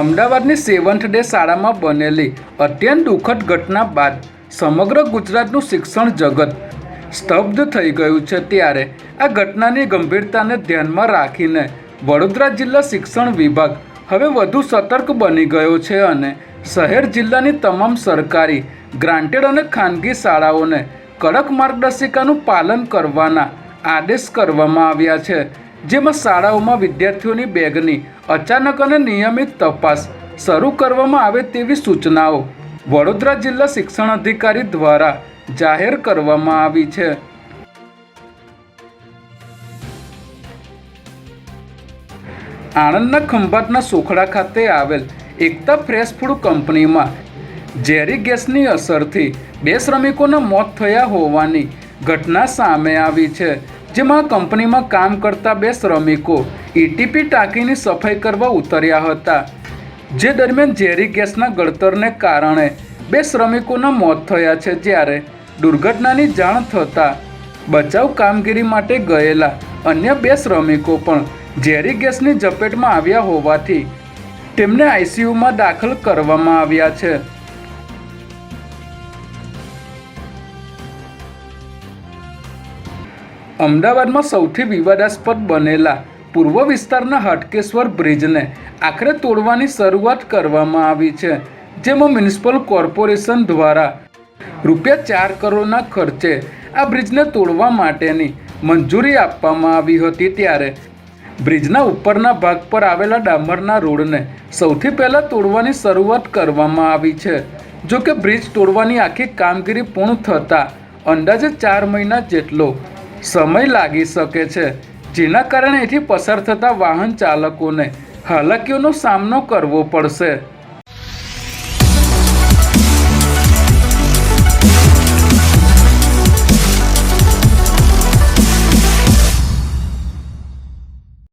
અમદાવાદની seventh day શાળામાં બનેલી અત્યંત દુઃખદ ઘટના બાદ સમગ્ર ગુજરાતનું શિક્ષણ જગત સ્તબ્ધ થઈ ગયું છે ત્યારે આ ઘટનાની ગંભીરતાને ધ્યાનમાં રાખીને વડોદરા જિલ્લા શિક્ષણ વિભાગ હવે વધુ સતર્ક બની ગયો છે અને શહેર જિલ્લાની તમામ સરકારી, ગ્રાન્ટેડ અને ખાનગી શાળાઓને કડક માર્ગદર્શિકાનું પાલન કરવાના આદેશ કરવામાં આવ્યા છે. જેમાં શાળાઓમાં વિદ્યાર્થીઓની બેગની અચાનક અને નિયમિત તપાસ શરૂ કરવામાં આવે તેવી સૂચનાઓ વડોદરા જિલ્લા શિક્ષણ અધિકારી દ્વારા જાહેર કરવામાં આવી છે. આણંદના ખંભાતના સોખડા ખાતે આવેલ એકતા ફ્રેશ ફૂડ કંપનીમાં ઝેરી ગેસની અસરથી બે શ્રમિકોના મોત થયા હોવાની ઘટના સામે આવી છે. જેમાં કંપનીમાં કામ કરતા બે શ્રમિકો ઈટીપી ટાંકીની સફાઈ કરવા ઉતર્યા હતા. જે દરમિયાન ઝેરી ગેસના ગળતરને કારણે બે શ્રમિકોના મોત થયા છે જ્યારે દુર્ઘટનાની જાણ થતાં બચાવ કામગીરી માટે ગયેલા અન્ય બે શ્રમિકો પણ ઝેરી ગેસની ઝપેટમાં આવ્યા હોવાથી તેમને આઈસીયુમાં દાખલ કરવામાં આવ્યા છે. અમદાવાદમાં સૌથી વિવાદાસ્પદ બનેલા પૂર્વ વિસ્તારના હાટકેશ્વર બ્રિજને આખરે તોડવાની શરૂઆત કરવામાં આવી છે, જેમાં મ્યુનિસિપલ કોર્પોરેશન દ્વારા રૂપિયા ચાર કરોડના ખર્ચે આ બ્રિજને તોડવા માટેની મંજૂરી આપવામાં આવી હતી ત્યારે બ્રિજના ઉપરના ભાગ પર આવેલા ડામરના રોડને સૌથી પહેલાં તોડવાની શરૂઆત કરવામાં આવી છે. જો કે બ્રિજ તોડવાની આખી કામગીરી પૂર્ણ થતાં અંદાજે ચાર મહિના જેટલો સમય લાગી શકે છે, જેના કારણે એથી પસાર થતા વાહન ચાલકોને હાલાકીઓનો સામનો કરવો પડશે.